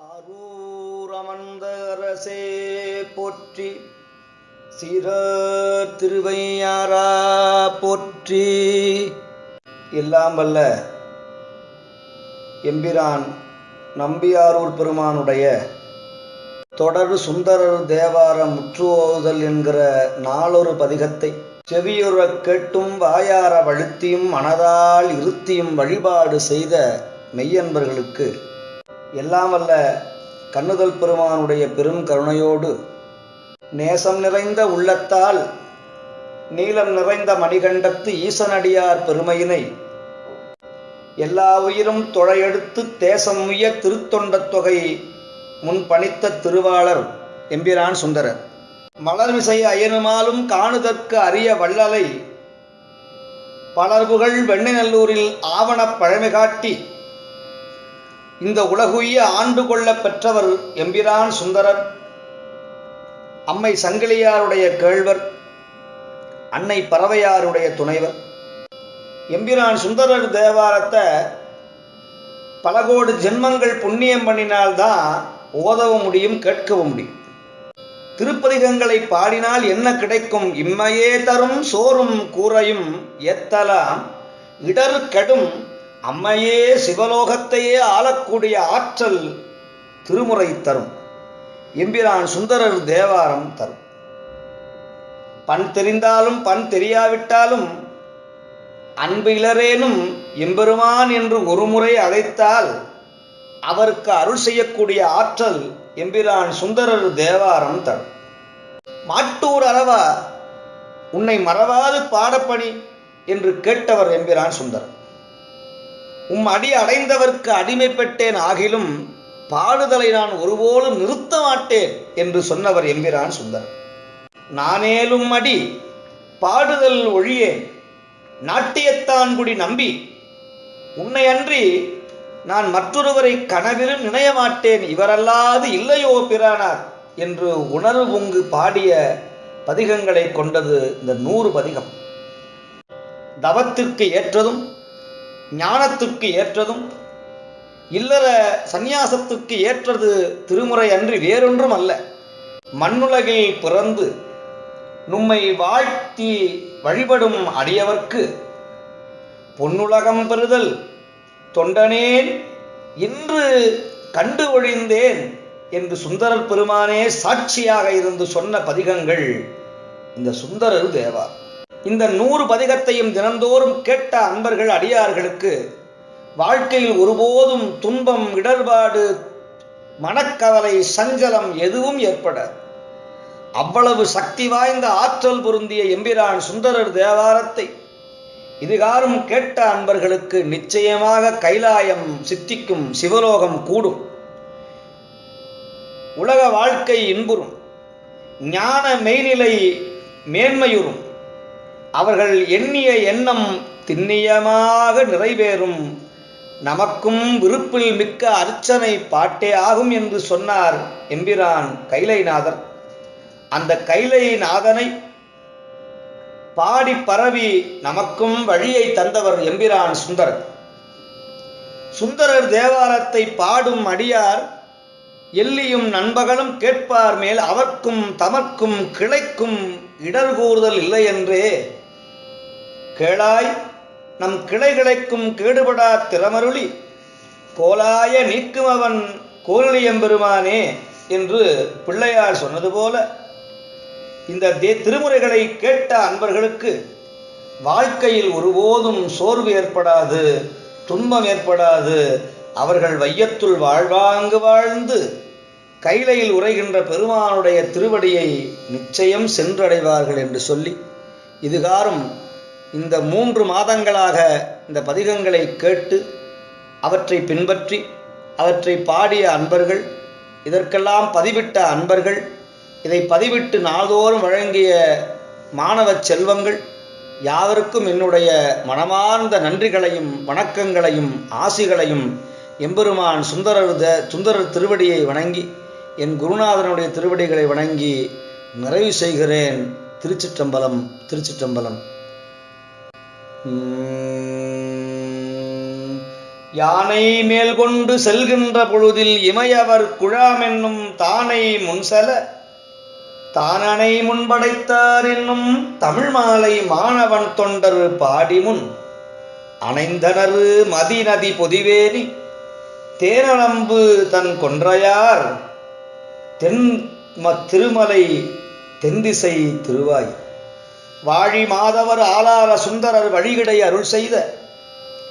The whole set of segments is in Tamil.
ஆரூர் அரசே போற்றி சிற திருவையாரா போற்றி. எல்லாம் வல்ல எம்பிரான் நம்பியாரூர் பெருமானுடைய தொடர் சுந்தரர் தேவாரம் முற்றுவோதல் என்கிற நாளொரு பதிகத்தை செவியுறக் கேட்டும் வாயார வழுத்தியும் மனதால் இருத்தியும் வழிபாடு செய்த மெய்யன்பர்களுக்கு எல்லாம் வல்ல கண்ணுதல் பெருமானுடைய பெரும் கருணையோடு நேசம் நிறைந்த உள்ளத்தால் நீலம் நிறைந்த மணிகண்டத்து ஈசனடியார் பெருமையினை எல்லா உயிரும் தொழையெடுத்து தேசம் உய திருத்தொண்டத் தொகை முன் பணித்த திருவாளர் எம்பிரான் சுந்தரர். மலர்மிசை அயனுமாலும் காணுதற்கு அரிய வள்ளலை பலர்புகழ் வெண்ணிநல்லூரில் ஆவணப் பழமை காட்டி இந்த உலகுய ஆண்டு கொள்ள பெற்றவர் எம்பிரான் சுந்தரர் அம்மை சங்கிலியாருடைய கேழ்வர் அன்னை பறவையாருடைய துணைவர். எம்பிரான் சுந்தரர் தேவாரத்தை பல கோடி ஜென்மங்கள் புண்ணியம் பண்ணினால்தான் ஓதவும் முடியும் கேட்கவும் முடியும். திருப்பதிகங்களை பாடினால் என்ன கிடைக்கும்? இம்மையே தரும் சோறும் கூரையும் எத்தலாம் இடர் கெடும் அம்மையே சிவலோகத்தையே ஆளக்கூடிய ஆற்றல் திருமுறை தரும். எம்பிரான் சுந்தரர் தேவாரம் தரும். பண் தெரிந்தாலும் பண் தெரியாவிட்டாலும் அன்பு இளரேனும் எம்பெருமான் என்று ஒருமுறை அழைத்தால் அவருக்கு அருள் செய்யக்கூடிய ஆற்றல் எம்பிரான் சுந்தரர் தேவாரம் தரும். மாட்டூர் அறவா உன்னை மறவாது பாடப்பணி என்று கேட்டவர் எம்பிரான் சுந்தரர். உம் அடி அடைந்தவர்க்கு அடிமைப்பட்டேன் ஆகிலும் பாடுதலை நான் ஒருபோலும் நிறுத்த மாட்டேன் என்று சொன்னவர் எம்பிரான் சுந்தர் நானேலும் அடி பாடுதல் ஒழியேன். நாட்டியத்தான் குடி நம்பி உன்னை அன்றி நான் மற்றொருவரை கனவிலும் நினைய மாட்டேன். இவரல்லாது இல்லையோ பிரானார் என்று உணர்வு பொங்கு பாடிய பதிகங்களை கொண்டது இந்த நூறு பதிகம். தவத்திற்கு ஏற்றதும் ஞானத்துக்கு ஏற்றதும் இல்லற சந்நியாசத்துக்கு ஏற்றது திருமுறை அன்றி வேறொன்றும் அல்ல மண்ணுலகில் பிறந்து நம்மை வாழ்த்தி வழிபடும் அடியவர்க்கு பொன்னுலகம் பெறுதல் தொண்டனேன் இன்று கண்டு ஒழிந்தேன் என்று சுந்தரர் பெருமானே சாட்சியாக இருந்து சொன்ன பதிகங்கள் இந்த சுந்தரர் தேவா இந்த நூறு பதிகத்தையும் தினந்தோறும் கேட்ட அன்பர்கள் அடியார்களுக்கு வாழ்க்கையில் ஒருபோதும் துன்பம் இடர்பாடு மனக்கவலை சஞ்சலம் எதுவும் ஏற்படாது அவ்வளவு சக்தி வாய்ந்த ஆற்றல் பொருந்திய எம்பிரான் சுந்தரர் தேவாரத்தை இதுகாரும் கேட்ட அன்பர்களுக்கு நிச்சயமாக கைலாயம் சித்திக்கும் சிவலோகம் கூடும். உலக வாழ்க்கை இன்புறும். ஞான மெய்நிலை மேன்மையுறும். அவர்கள் எண்ணிய எண்ணம் திண்ணியமாக நிறைவேறும். நமக்கும் விருப்பில் மிக்க அர்ச்சனை பாட்டே ஆகும் என்று சொன்னார் எம்பிரான் கைலைநாதர். அந்த கைலைநாதனை பாடி பரவி நமக்கும் வழியை தந்தவர் எம்பிரான் சுந்தரர். சுந்தரர் தேவாரத்தை பாடும் அடியார் எல்லியும் நண்பகலும் கேட்பார் மேல் அவர்க்கும் தமக்கும் கிளைக்கும் இடர்கூறுதல் இல்லை என்றே கேளாய். நம் கிளைகிளைக்கும் கேடுபடா திறமருளி. கோலாய நீக்கும் அவன் கோலியம்பெருமானே என்று பிள்ளையார் சொன்னது போல. இந்த தே திருமுறைகளை கேட்ட அன்பர்களுக்கு வாழ்க்கையில் ஒருபோதும் சோர்வு ஏற்படாது துன்பம் ஏற்படாது. அவர்கள் வையத்துள் வாழ்வாங்கு வாழ்ந்து கைலையில் உரைகின்ற பெருமானுடைய திருவடியை நிச்சயம் சென்றடைவார்கள் என்று சொல்லி இதுகாரும் இந்த மூன்று மாதங்களாக இந்த பதிகங்களை கேட்டு அவற்றை பின்பற்றி அவற்றை பாடிய அன்பர்கள் இதற்கெல்லாம் பதிவிட்ட அன்பர்கள் இதை பதிவிட்டு நாள்தோறும் வழங்கிய மாணவ செல்வங்கள் யாவருக்கும் என்னுடைய மனமார்ந்த நன்றிகளையும் வணக்கங்களையும் ஆசிகளையும் எம்பெருமான் சுந்தரர் த சுந்தரர் திருவடியை வணங்கி என் குருநாதனுடைய திருவடிகளை வணங்கி நிறைவு செய்கிறேன். திருச்சிற்றம்பலம் திருச்சிற்றம்பலம். யானை மேல் கொண்டு செல்கின்ற பொழுதில் இமையவர் குழாமென்னும் தானை முன்சல தானனை முன்படைத்தார் என்னும் தமிழ் மாலை மாணவன் தொண்டர் பாடிமுன் அணைந்தனரு மதி நதி பொதிவேலி தேனளம்பு தன் கொன்றையார் தென் திருமலை தென்திசை திருவாய். வாழி மாதவர் ஆளார சுந்தரர் வழிகிடை அருள் செய்த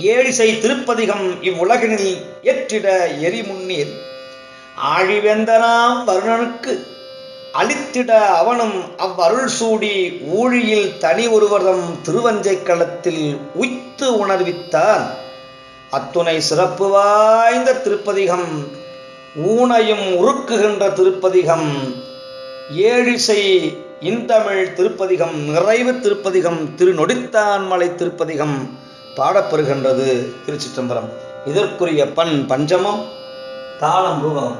ஏழிசை திருப்பதிகம் இவ்வுலகினில் ஏற்றிட எரிமுன்னீர் ஆழிவேந்தனாம் வருணனுக்கு அளித்திட அவனும் அவ்வருள் சூடி ஊழியில் தனி ஒருவர்தம் திருவஞ்சை களத்தில் உய்த்து உணர்வித்தான். அத்துணை சிறப்பு வாய்ந்த திருப்பதிகம் ஊனையும் உருக்குகின்ற திருப்பதிகம் ஏழிசை இன்தமிழ் திருப்பதிகம் நிறைவு திருப்பதிகம் திருநொடித்தான்மலை திருப்பதிகம் பாடப்பெறுகின்றது திருச்சிற்றம்பலம். இதற்குரிய பண் பஞ்சமம் தாளம் ரூபம்.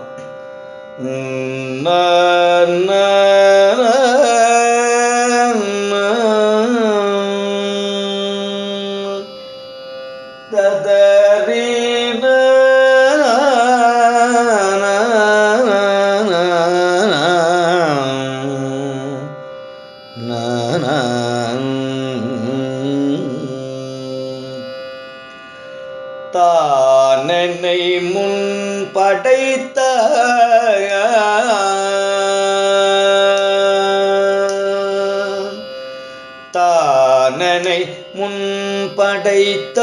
தானனை முன் படைத்த தானனை முன் படைத்த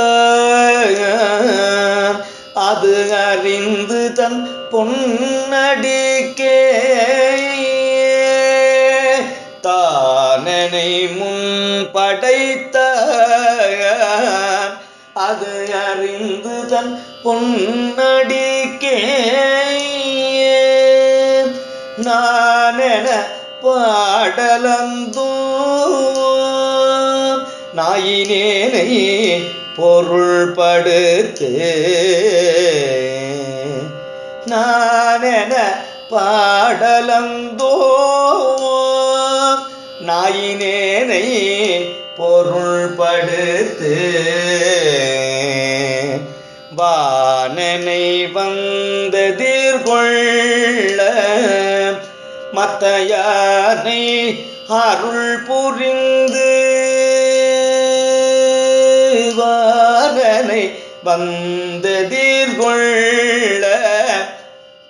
அது அறிந்து தன் பொன்னடிக்கே. தானனை முன் படைத்த அது அறிந்து தன் பொன்னடிக்கே நானென பாடலந்தூ நாயினேனை பொருள்படுத்து நானென பாடலந்தோ நாயினேனை பொருள் படுத்து வானனை வந்ததிர்கொள்ள மத்த யானை அருள் புரிந்து வானனை வந்ததிர்கொள்ள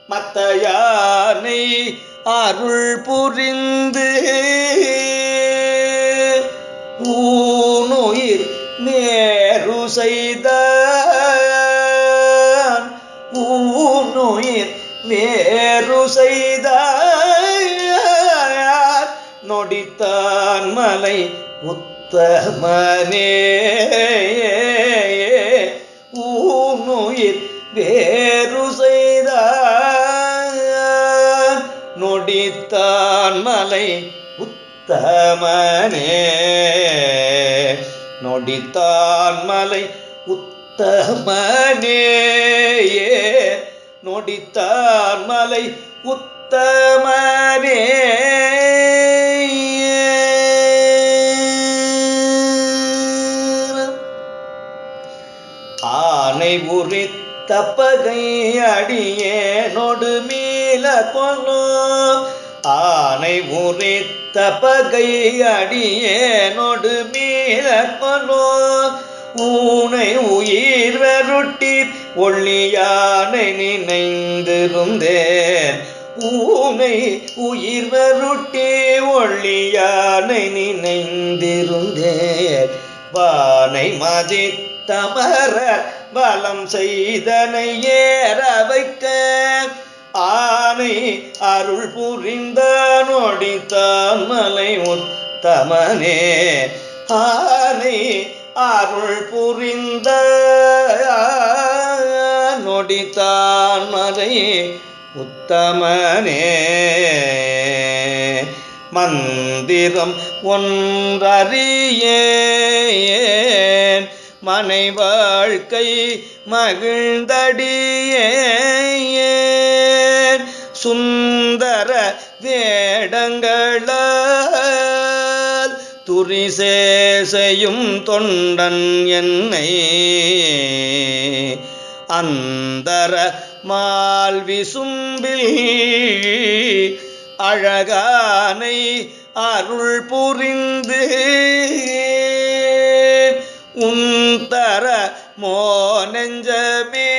மத்த யானை அருள் புரிந்து மலை உத்தமனே ஊனுயிர் வேறு செய்த நொடித்தான் மலை உத்தமனே. நொடித்தான் மலை உத்தமனே நொடித்தான் மலை உத்தமனே. உரித்த பகை அடியே நொடு மீள கொல்லோ ஆனை உரித்த பகை அடியே நொடு மீள கொல்லோ ஊனை உயிர் வருட்டி ஒள்ளியானை நினைந்திருந்தேன். ஊனை உயிர் வருட்டி ஒள்ளியானை நினைந்திருந்தேன். வானை மதித்தமர வளம் செய்தனை ஏற வைக்க ஆனை அருள் புரிந்த நொடித்தான் மலை உத்தமனே. ஆனை அருள் புரிந்த நொடித்தான் மலை உத்தமனே. மந்திரம் ஒன்றறியேன். மனை வாழ்க்கை மகிழ்ந்தடியே சுந்தர வேடங்களால் துரிசேசையும் தொண்டன் என்னை. அந்தர மால் விசும்பில் அழகானை அருள் புரிந்து உந்தர மோ நெஞ்சமே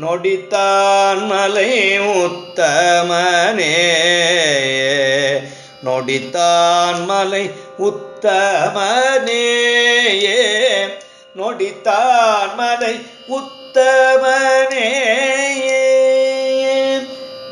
நொடித்தான் மலை உத்தமனே. நொடித்தான் மலை உத்தமனே நொடித்தான் மலை உத்தமனே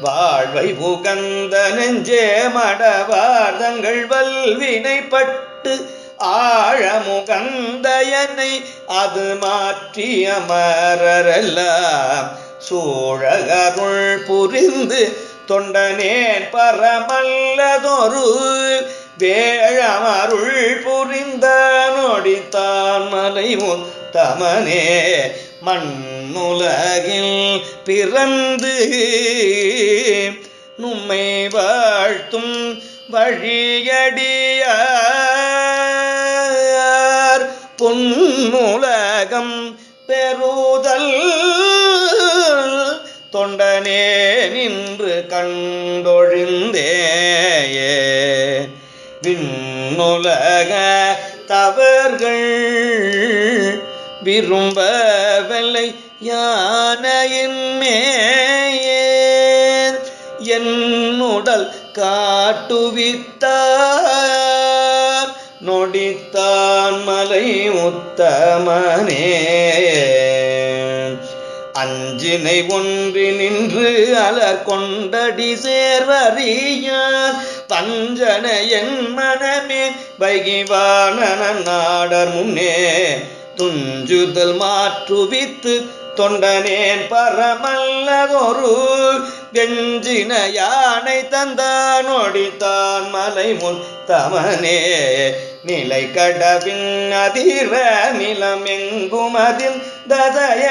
வாழ்வை உகந்த நெஞ்சே மடவார்தங்கள் வல்வினைப்பட்டு ஆழமுகந்தயனை அது மாற்றி அமரரெல்லாம். சூழகருள் புரிந்து தொண்டனேன் பரமல்லதொரு வேழமருள் புரிந்த நொடித்தான் மலை தமனே. மண்ணுலகில் பிறந்து நும்மை வாழ்த்தும் வழியடி பொன்னுலகம் பெறுதல். தொண்டனே நின்று கண்டொழிந்தே விண்ணுலக தவர்கள் விரும்பவில்லை யானையின் மேயேன். என்னுடல் காட்டுவித்த உத்தமனே. அஞ்சினை ஒன்று நின்று அலர் கொண்டடி சேர்வறியார். பஞ்சன என் மனமே வைகிவான நாடர் முன்னே. துஞ்சுதல் மாற்றுவித்து தொண்டனேன் பரமல்லதொரு கெஞ்சின யானை தந்தான் ஒடித்தான் மலை முத்தமனே நிலை கடவின் அதிர நிலம் எங்கும் அதில் ததய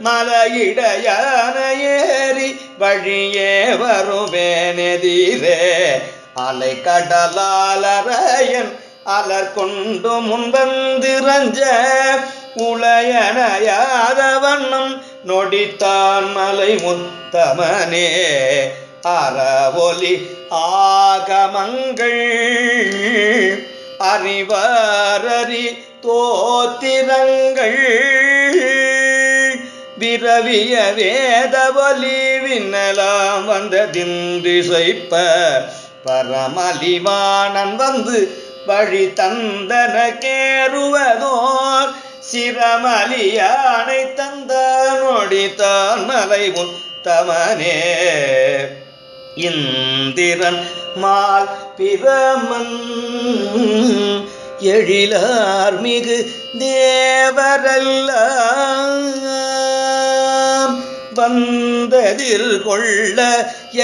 மலையிட யானை ஏறி வழியே வருவேனெதிரே அலை கடலாலரையன் அலர் கொண்டு முன்வந்திரஞ்ச உளையனையாத வண்ணம் நொடித்தான் மலை முன் முத்தமனே அறவொலி ஆகமங்கள் அறிவரறி தோத்திரங்கள் விரவிய வேதவலி விண்ணலாம் வந்த வந்ததின்றிசைப்ப பரமலிவாணன் வந்து வழி தந்தன கேருவதோர் சிரமலியானை தந்த நொடித்தான் மலை முத்தமனே இந்திரன் மால் பிரமன் எழிலார் மிகு தேவரல்ல வந்ததில் கொள்ள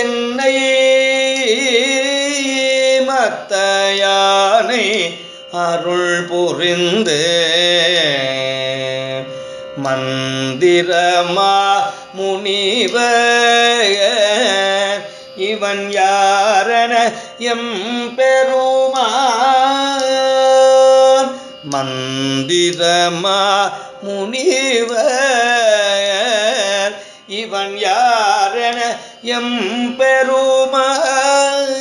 என்னை மத்த யானை அருள் புரிந்து. மந்திரமா முனிவ இவன் யாரன எம் பெருமான்? மந்திரமா முனிவர் இவன் யாரன எம் பெருமான்?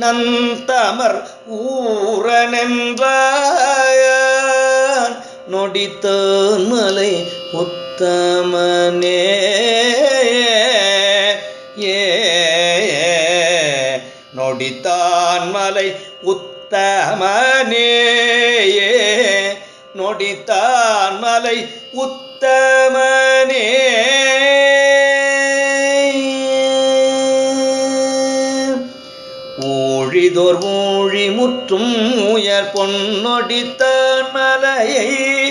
நந்தமர் ஊரனென்றான் நொடித்த மலை ஒத்த உத்தமனே நொடித்தான் மலை உத்தமனே நொடித்தான் மலை உத்தமனே. ஊழிதோர் ஊழி முற்றும் உயர் பொன்னொடித்தான் மலையை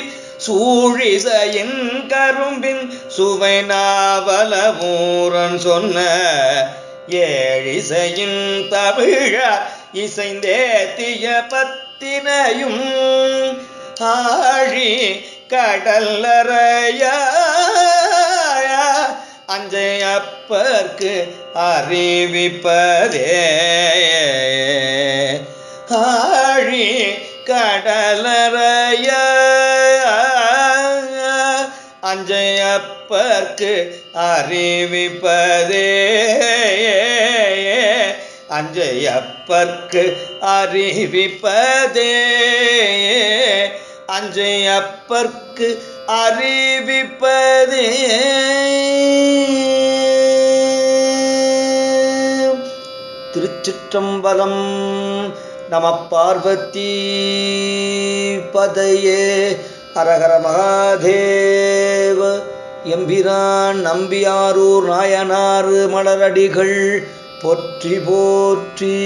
சூழிசையின் கரும்பின் சுவை நாவல நாவலபூரன் சொன்ன ஏழிசையின் தமிழார் இசைந்தேத்திய பத்தினையும் ஆழி கடல்லறைய. அஞ்சையப்பர்க்கு அறிவிப்பதே. ஆழி கடலறையா அஞ்சையப்பர்க்கு அறிவிப்பதே. அஞ்சையப்பர்க்கு அறிவிப்பதே. அஞ்சையப்பர்க்கு அறிவிப்பதே. திருச்சிற்றம்பலம் நம பார்வதி பதையே. அரகர மகாதேவ. எம்பிரான் நம்பியாரூர் நாயனார் மலரடிகள் போற்றி போற்றி.